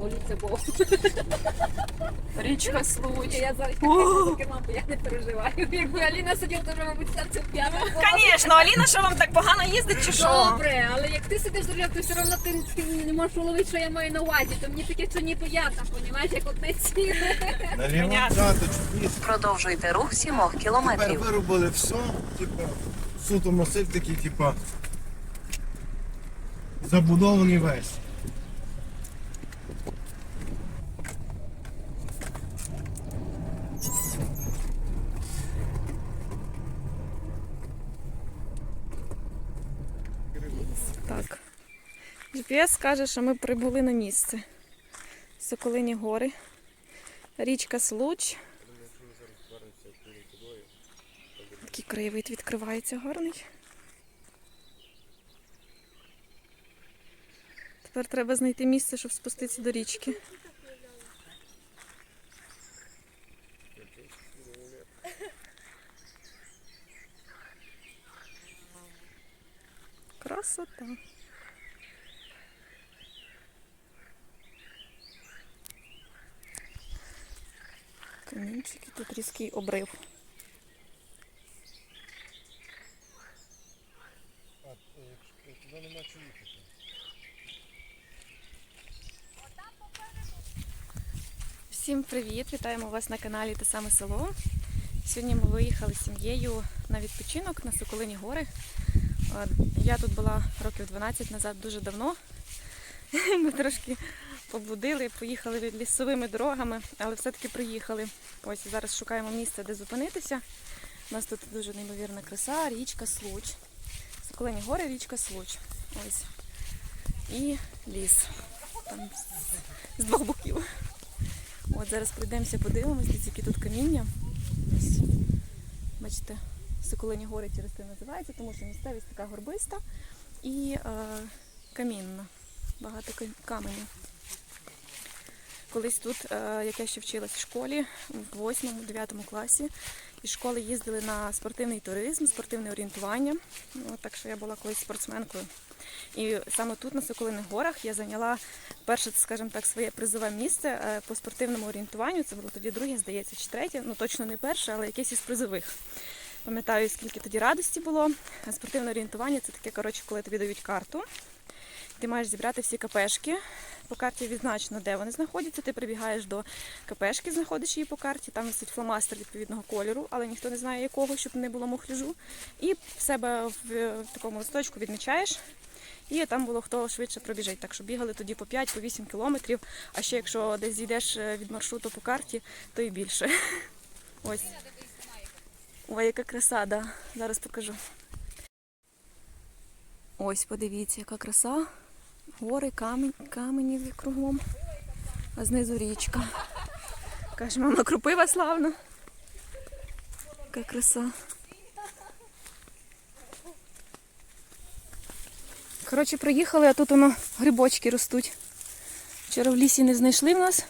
Моліться Богу. Річка Случ. Я зараз поки маму, я не переживаю. Якби Аліна сиділа, то вже, мабуть, серце п'яне. було. Звісно, Аліна, що вам так погано їздить чи що? Добре, але як ти сидиш за рулем, то все одно ти, ти не можеш уловити, що я маю на увазі. То мені таке, що непонятно, понімаєш, як одне ціле. Наліво Понятно. взято, чуть Продовжуйте рух 7 Тепер кілометрів. виробили все, типу, суто масив такий, типу, забудований весь. Так. GPS каже, що ми прибули на місце. Соколині гори. Річка Случ. Такий краєвид відкривається гарний. Тепер треба знайти місце, щоб спуститися до річки. Красота. Камінчики, тут різкий обрив. Всім привіт! Вітаємо вас на каналі Те саме село. Сьогодні ми виїхали з сім'єю на відпочинок на Соколині гори. Я тут була років 12 назад дуже давно. Ми трошки поблудили, поїхали лісовими дорогами, але все-таки приїхали. Ось зараз шукаємо місце, де зупинитися. У нас тут дуже неймовірна краса, річка Случ. Соколині гори, річка Случ. Ось. І ліс. Там з, двох боків. От зараз пройдемося, подивимось, які тут каміння. Бачите, Соколині гори через те називається, тому що місцевість така горбиста і е, камінна. Багато кам- каменю. Колись тут, е, як я ще вчилась в школі, в 8-9 класі, із школи їздили на спортивний туризм, спортивне орієнтування. Ну, так що я була колись спортсменкою. І саме тут, на Соколиних горах, я зайняла перше, скажімо так, своє призове місце е, по спортивному орієнтуванню. Це було тоді друге, здається, чи третє. Ну точно не перше, але якесь із призових. Пам'ятаю, скільки тоді радості було. Спортивне орієнтування це таке, коротше, коли тобі дають карту. Ти маєш зібрати всі капешки. По карті відзначено, де вони знаходяться. Ти прибігаєш до капешки, знаходиш її по карті. Там висить фломастер відповідного кольору, але ніхто не знає якого, щоб не було мухляжу. І в себе в, в такому листочку відмічаєш. І там було хто швидше пробіжить. Так що бігали тоді по 5 по 8 кілометрів. А ще якщо десь зійдеш е, від маршруту по карті, то і більше. Ось. Ой, яка краса, да. Зараз покажу. Ось, подивіться, яка краса. Гори, камінь, камені кругом. А знизу річка. Каже, мама, крупива славна. Яка краса. Коротше, приїхали, а тут воно грибочки ростуть. Вчора в лісі не знайшли в нас.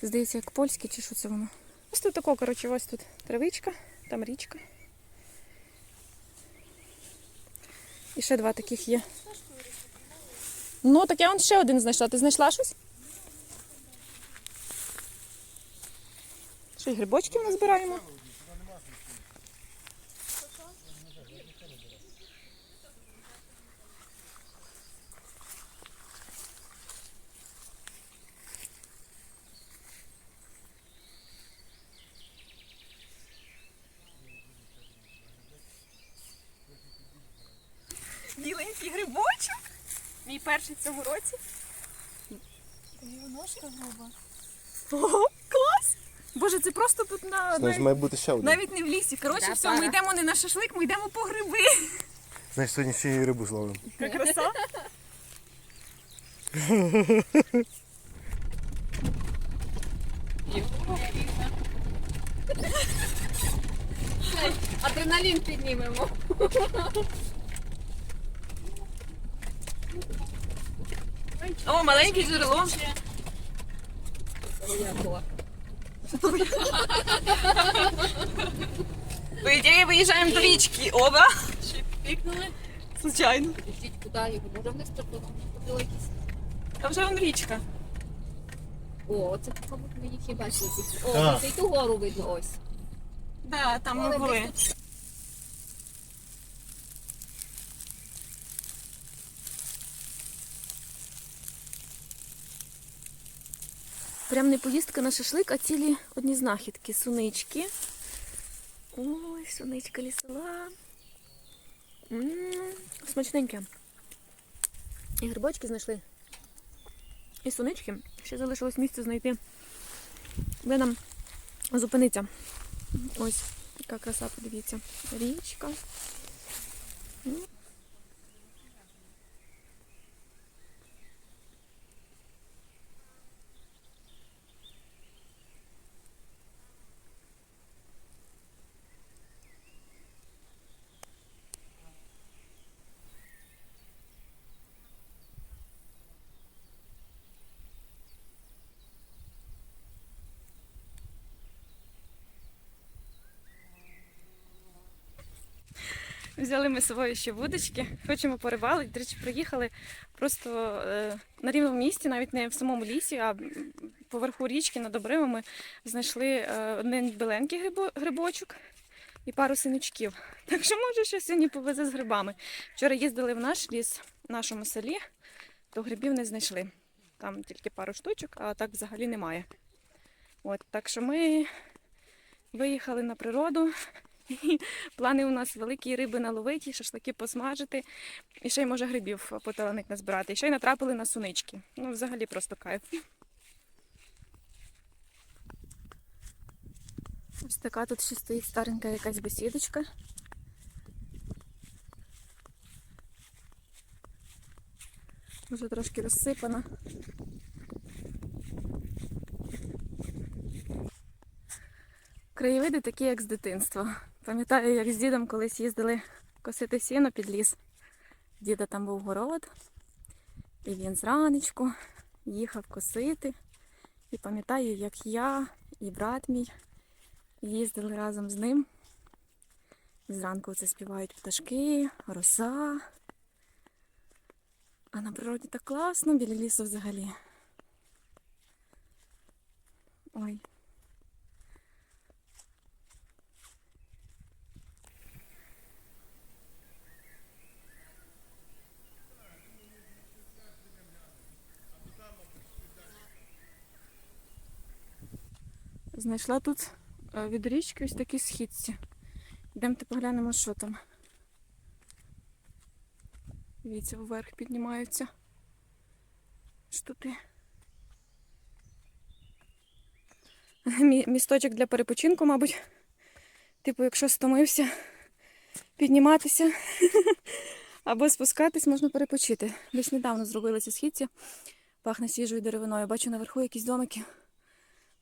Це здається, як польське чи що це воно. Ось тут тако, коротше, ось тут травичка, там річка. І ще два таких є. Ну, так я он ще один знайшла. Ти знайшла щось? Що, і грибочки ми збираємо? Перший в цьому році. Ножка груба. Ого, клас! Боже, це просто тут на Значить, має бути ще один. навіть не в лісі. Коротше, Да, все, ми йдемо не на шашлик, ми йдемо по гриби. Значить, сьогодні ще й рибу зловимо. Яка краса. Адреналін піднімемо. О, маленьке джерело. По ідеї виїжджаємо до річки. Оба. Пікнули. Случайно. Ідіть куди його, може вниз трапили якісь. А вже вон річка. О, це, мабуть, ми їх і бачили. О, Так. це і ту гору видно ось. Да, там ми були. Прям не поїздка на шашлик, а цілі одні знахідки. Сунички. Ой, суничка лісова. М, Смачненьке. І грибочки знайшли. І сунички. Ще залишилось місце знайти. Де нам зупиниться. Ось, яка краса, подивіться. Річка. Взяли ми з собою ще вудочки, хочемо порибалити. До речі, приїхали просто е, на рівному місці, навіть не в самому лісі, а поверху річки над обривами знайшли е, один біленький грибо, грибочок і пару синячків. Так що, може, ще сьогодні повезе з грибами. Вчора їздили в наш ліс в нашому селі, то грибів не знайшли. Там тільки пару штучок, а так взагалі немає. От, так що ми виїхали на природу. Плани у нас великі риби наловити, шашлики посмажити, і ще й може грибів поталанить назбирати. І ще й натрапили на сунички. Ну, взагалі просто кайф. Ось така тут ще стоїть старенька якась бесідочка. Вже трошки розсипана. Краєвиди такі, як з дитинства. Пам'ятаю, як з дідом колись їздили косити сіно під ліс. Діда там був город, і він зранечку їхав косити. І пам'ятаю, як я і брат мій їздили разом з ним. Зранку це співають пташки, роса. А на природі так класно, біля лісу взагалі. Ой. Знайшла тут е, від річки ось такі східці. Йдемте поглянемо, що там. Дивіться, вверх піднімаються штути. Мі- Місточок для перепочинку, мабуть. Типу, якщо стомився підніматися або спускатись, можна перепочити. Десь недавно зробили ці східці. Пахне свіжою деревиною. Бачу наверху якісь домики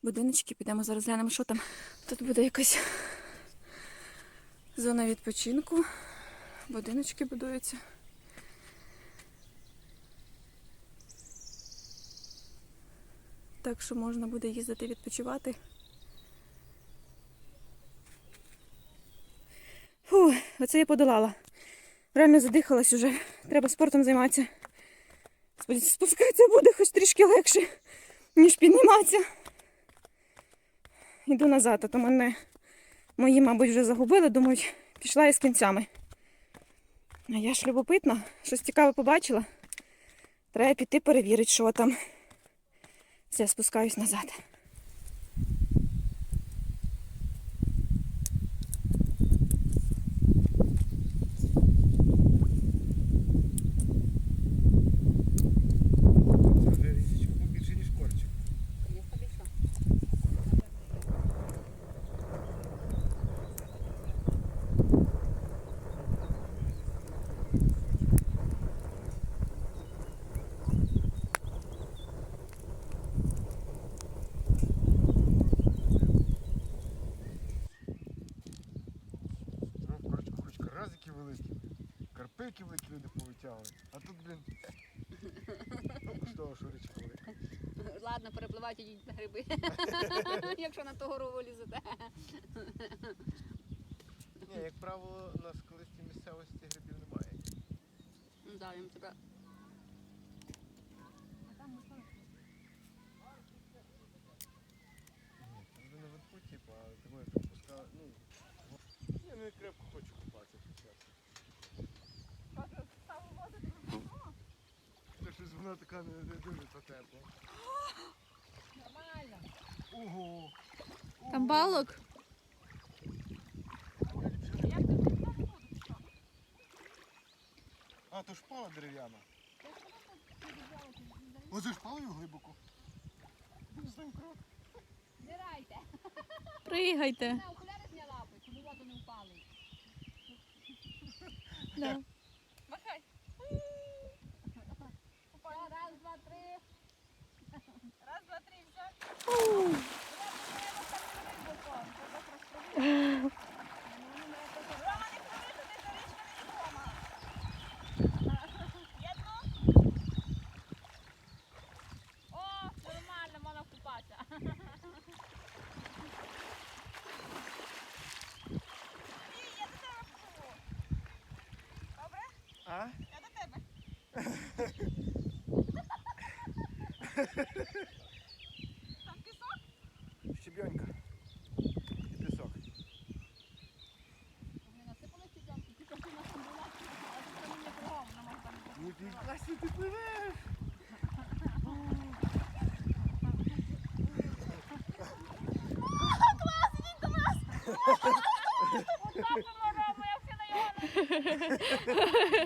будиночки. Підемо зараз глянемо, що там. Тут буде якась зона відпочинку. Будиночки будуються. Так що можна буде їздити відпочивати. Фу, оце я подолала. Реально задихалась уже. Треба спортом займатися. Спускатися буде хоч трішки легше, ніж підніматися. Йду назад, а то мене мої, мабуть, вже загубили, думають, пішла із кінцями. А я ж любопитна, щось цікаве побачила. Треба піти перевірити, що там. Все, спускаюсь назад. Вже річку побільше, ніж корчик. Ну, коротше, хоч каразики великі, карпики великі люди повитягують. А тут, блін, річка велика. Ладно, перепливайте йдіть на гриби. Якщо на ту гору вилізете. Ні, як правило, на скалистій місцевості грибів немає. Ну, Да, їм тебе. Ні, там вже наверху, типу, а тому як опускали, ну, ну я крепко хочу купатися зараз. Та вона така не, не дуже то тепла. Нормально. Ого! Там балок? А, то шпала дерев'яна. Оце шпалою глибоко. Не знаю, крок. Збирайте. Пригайте. Окуляри зняла, щоб у воду не впали. Да. Махай. Раз, два, три. Раз, два, три, все. О, нормально, можна купатися. А? Я до тебе. Там пісок? Щебенька. І пісок. Ми насипали щебенку, тільки що нас там була, а тут там не кругом, вона може там бути. Ніфіга собі ти пливеш! Отапимо Рома, я все на його.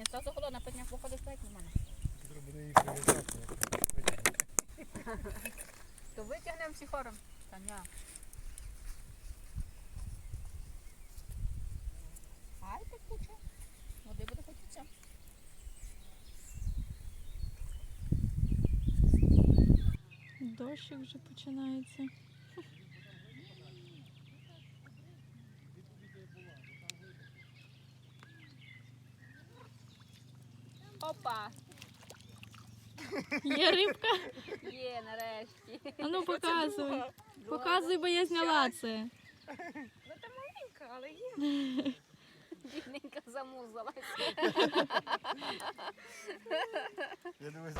Ні, стало холодно, потім походу спать не мене. Треба буде прив'язати. То витягнемо всі хором. Та ні. Ай, тут куча. Води буде хотіться. Дощик вже починається. Опа! Є рибка? Є, нарешті. А ну показуй. Показуй, бо я зняла це. Ну та маленька, але є. Бідненька замузалась. Я дивись.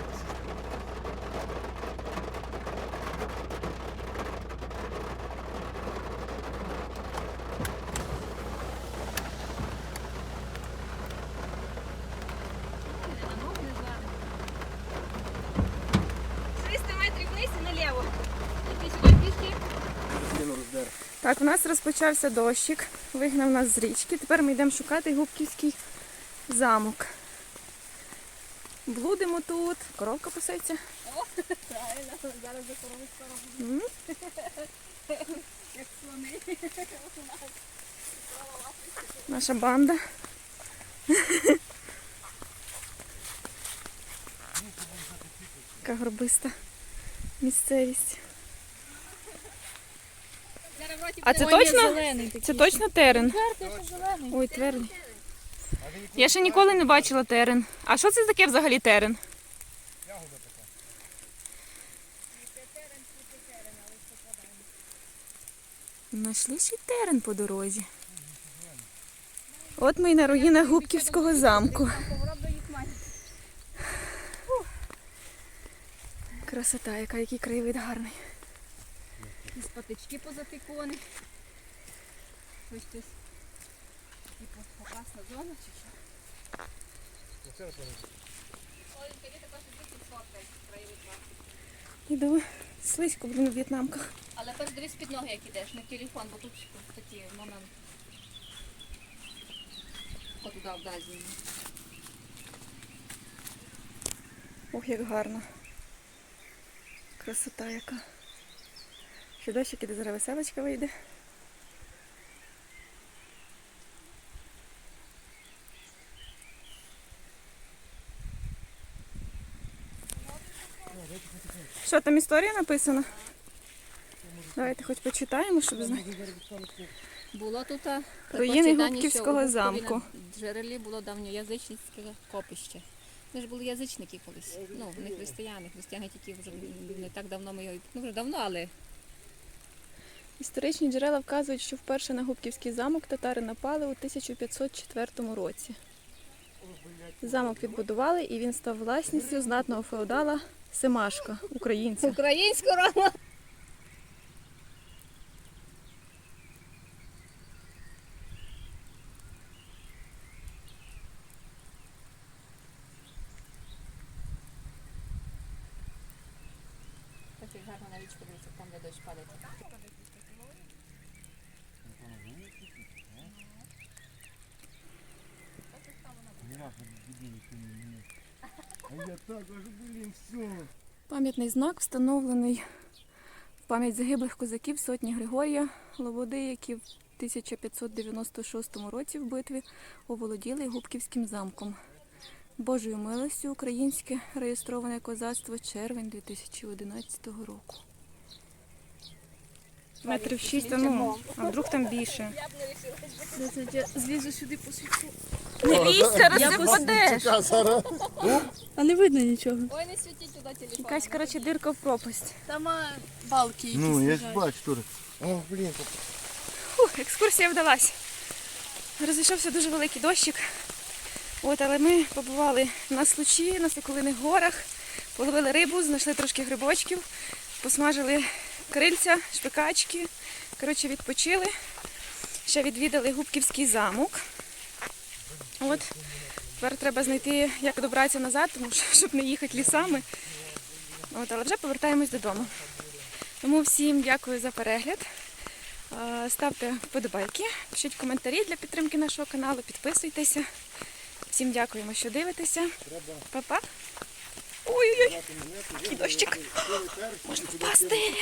метрів вниз і наліво. І ти сюди пішки. Стіну роздер. Так, у нас розпочався дощик, вигнав нас з річки. Тепер ми йдемо шукати Губківський замок. Блудимо тут, коровка пасеться. Правильно, зараз до корови скоро як слони. Наша банда. така горбиста місцевість. А це точно? Це точно терен? Ой, терен. Я ще ніколи не бачила терен. А що це таке взагалі терен? Знайшли ще й терен по дорозі. От ми й на руїнах Губківського замку. Красота, яка, який краєвид гарний. Якісь патички позатикони. Ось щось. Типу, опасна зона чи що? Тут сфоткай краєвид бачиш. Іду слизько, блін, у в'єтнамках. Але перш дивись під ноги, як ідеш, не в телефон, бо тут такий момент. От туди вдаль зніми. Ох, як гарно. Красота яка. Ще дощик іде, зараз веселочка вийде. Що там історія написана? Давайте хоч почитаємо, щоб знати. Було тут Руїни Губківського замку. джерелі було давньоязичницьке копище. Це ж були язичники колись. Ну, не християни. Християни тільки вже не так давно ми його. Ну вже давно, але Історичні джерела вказують, що вперше на Губківський замок татари напали у 1504 році. Замок відбудували і він став власністю знатного феодала Семашка, українця. українську рому. Так гарно на річку дивиться, там де дощ падає. А я так, аж, блін, все. Пам'ятний знак встановлений в пам'ять загиблих козаків сотні Григорія Лободи, які в 1596 році в битві оволоділи Губківським замком. Божою милостю українське реєстроване козацтво червень 2011 року. Метрів шість, ну, а вдруг там більше. Злізу сюди по посвічу. Не лізь, зараз ти впадеш. А не видно нічого. Ой, не світіть туди телефон. Якась, коротше, дирка в пропасть. Там а, балки якісь Ну, я ж лежать. бачу теж. О, блін, Фух, екскурсія вдалась. Розійшовся дуже великий дощик. От, але ми побували на случі, на Соколиних горах, половили рибу, знайшли трошки грибочків, посмажили крильця, шпикачки. Коротше, відпочили. Ще відвідали Губківський замок. От. Тепер треба знайти, як добратися назад, тому що, щоб не їхати лісами. От, але вже повертаємось додому. Тому всім дякую за перегляд. Ставте вподобайки, пишіть коментарі для підтримки нашого каналу, підписуйтеся. Всім дякуємо, що дивитеся. Па-па. Ой-ой-ой, який дощик. Можна впасти.